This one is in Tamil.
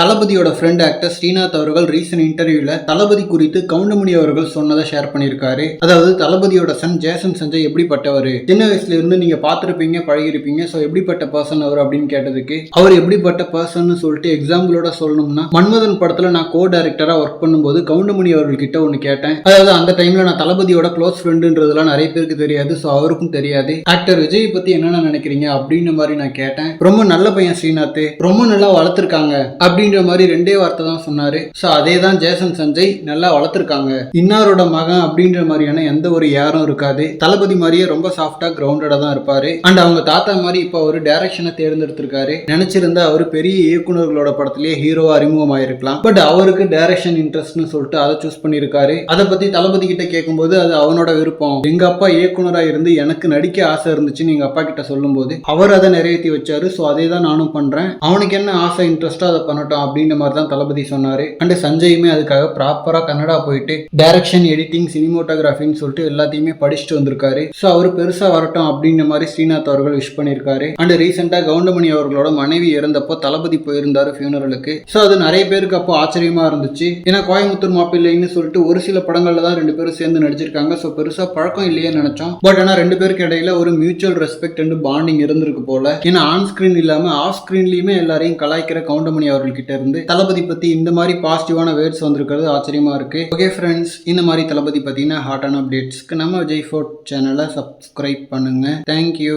தளபதியோட ஃப்ரெண்ட் ஆக்டர் ஸ்ரீநாத் அவர்கள் ரீசன்ட் இன்டர்வியூல தளபதி குறித்து கவுண்டமணி அவர்கள் சொன்னதை ஷேர் பண்ணியிருக்காரு அதாவது தளபதியோட சன் ஜேசன் சஞ்சய் எப்படிப்பட்டவர்? சின்ன வயசுல இருந்து நீங்க பார்த்துருப்பீங்க பழகிருப்பீங்க. ஸோ எப்படிப்பட்ட பர்சன் அவர் அப்படின்னு கேட்டதுக்கு அவர் எப்படிப்பட்ட பர்சன் சொல்லிட்டு எக்ஸாம்பிளோட சொல்லணும்னா மன்மதன் படத்துல நான் கோ டைரக்டரா ஒர்க் பண்ணும்போது கவுண்டமணி அவர்கள் கிட்ட ஒன்று கேட்டேன். அதாவது அந்த டைம்ல நான் தளபதியோட க்ளோஸ் ஃப்ரெண்டுன்றதுலாம் நிறைய பேருக்கு தெரியாது. ஸோ அவருக்கும் தெரியாது. ஆக்டர் விஜய் பத்தி என்னென்ன நினைக்கிறீங்க அப்படின்ற மாதிரி நான் கேட்டேன். ரொம்ப நல்ல பையன் ஸ்ரீநாத். ரொம்ப நல்லா வளர்த்துருக்காங்க. அப்படின்ற மாதிரி ரெண்டே வார்த்தை தான் சொன்னாரு. ஸோ அதே தான் ஜேசன் சஞ்சய் நல்லா வளர்த்துருக்காங்க. இன்னாரோட மகன் அப்படின்ற மாதிரியான எந்த ஒரு யாரும் இருக்காது. தளபதி மாதிரியே ரொம்ப சாஃப்டா கிரவுண்டடா தான் இருப்பாரு. அண்ட் அவங்க தாத்தா மாதிரி இப்போ ஒரு டைரக்ஷனை தேர்ந்தெடுத்திருக்காரு. நினைச்சிருந்தா அவர் பெரிய இயக்குநர்களோட படத்திலேயே ஹீரோவா அறிமுகமாயிருக்கலாம். பட் அவருக்கு டைரக்ஷன் இன்ட்ரெஸ்ட்னு சொல்லிட்டு அதை சூஸ் பண்ணியிருக்காரு. அதை பத்தி தளபதி கிட்ட கேட்கும்போது அது அவனோட விருப்பம். எங்க அப்பா இயக்குனரா இருந்து எனக்கு நடிக்க ஆசை இருந்துச்சுன்னு எங்க அப்பா கிட்ட சொல்லும்போது அவர் அதை நிறைவேற்றி வச்சாரு. ஸோ அதே தான் நானும் பண்றேன். அவனுக்கு என்ன ஆசை இன்ட்ரெஸ்டோ அதை பண்ணட்டும். அப்படின்ற மாதிரி தான் தளபதி சொன்னாரு. அண்ட் சஞ்சயுமே அதுக்காக ப்ராப்பரா கன்னடா போயிட்டு டைரக்ஷன் எடிட்டிங் சினிமோட்டோகிராஃபின்னு சொல்லிட்டு எல்லாத்தையுமே படிச்சுட்டு வந்திருக்காரு. ஸோ அவர் பெருசா வரட்டும் அப்படின்ற மாதிரி ஸ்ரீநாத் அவர்கள் விஷ் பண்ணியிருக்காரு. அண்ட் ரீசெண்டா கவுண்டமணி அவர்களோட மனைவி இறந்தப்போ தளபதி போயிருந்தாரு ஃபியூனரலுக்கு ஸோ அது நிறைய பேருக்கு அப்போ ஆச்சரியமா இருந்துச்சு. ஏன்னா கோயம்புத்தூர் மாப்பிள்ளைன்னு சொல்லிட்டு ஒரு சில படங்கள்ல தான் ரெண்டு பேரும் சேர்ந்து நடிச்சிருக்காங்க. ஸோ பெருசா பழக்கம் இல்லையே நினைச்சோம். பட் ஆனால் ரெண்டு பேருக்கு இடையில ஒரு மியூச்சுவல் ரெஸ்பெக்ட் அண்ட் பாண்டிங் இருந்திருக்கு போல. ஏன்னா ஆன் ஸ்கிரீன் இல்லாம ஆஃப் ஸ்கிரீன்லயுமே எல்லாரையும் கலாய்க்கிற கவுண்டமணி அவர்களுக்கு கிட்ட இருந்து தளபதி பத்தி இந்த மாதிரி பாசிட்டிவான வேர்ட்ஸ் வந்திருக்கிறது ஆச்சரியமா இருக்கு. ஓகே ஃப்ரெண்ட்ஸ் இந்த மாதிரி தளபதி பத்தின ஹாட்டான அப்டேட்ஸ்க்கு நம்ம விஜய் ஃபோர்ட் சேனலை சப்ஸ்கிரைப் பண்ணுங்க. Thank you